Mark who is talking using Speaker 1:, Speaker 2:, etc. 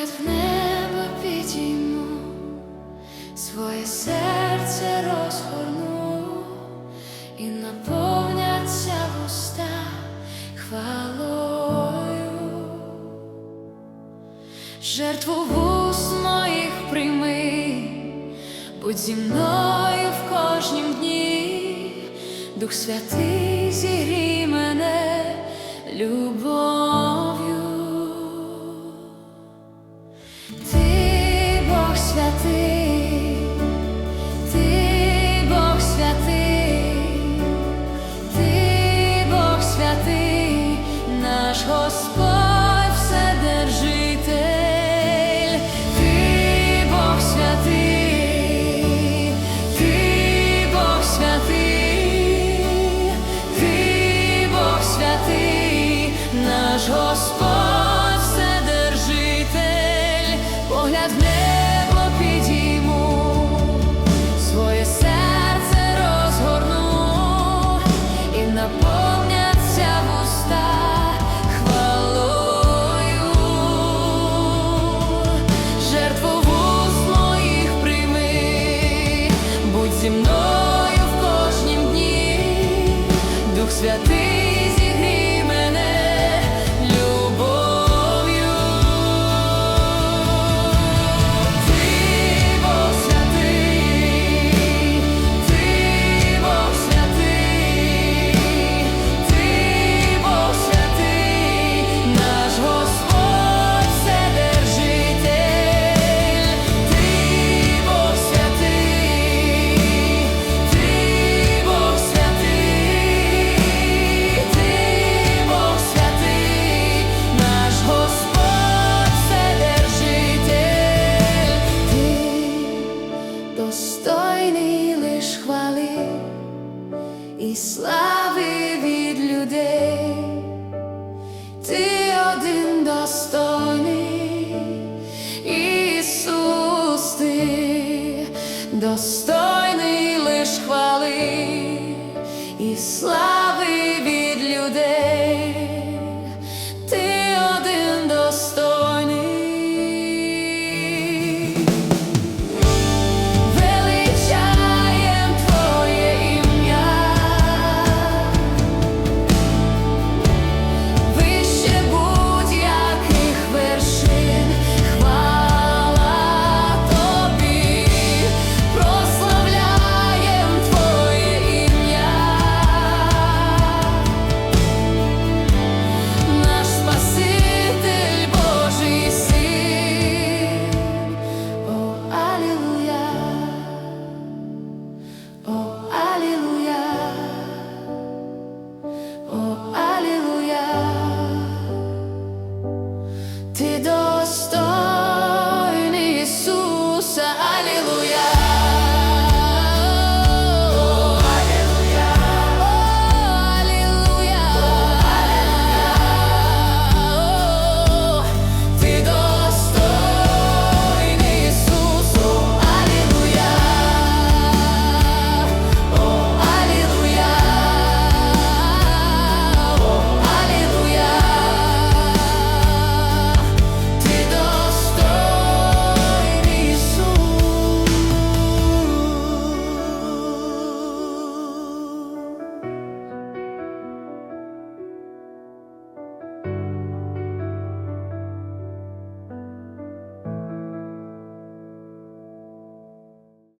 Speaker 1: погляд в небо підійму, своє серце розгорну і наповняться вуста хвалою. Жертву вуст моїх прийми, будь зі мною в кожнім дні, Дух Святий зігрій мене любов'ю. Господь Вседержитель, погляд в небо підійму, своє серце розгорну і наповняться вуста хвалою. Жертву вуст моїх прийми, будь зі мною в кожнім дні, Дух Святий достойний лиш хвали і слави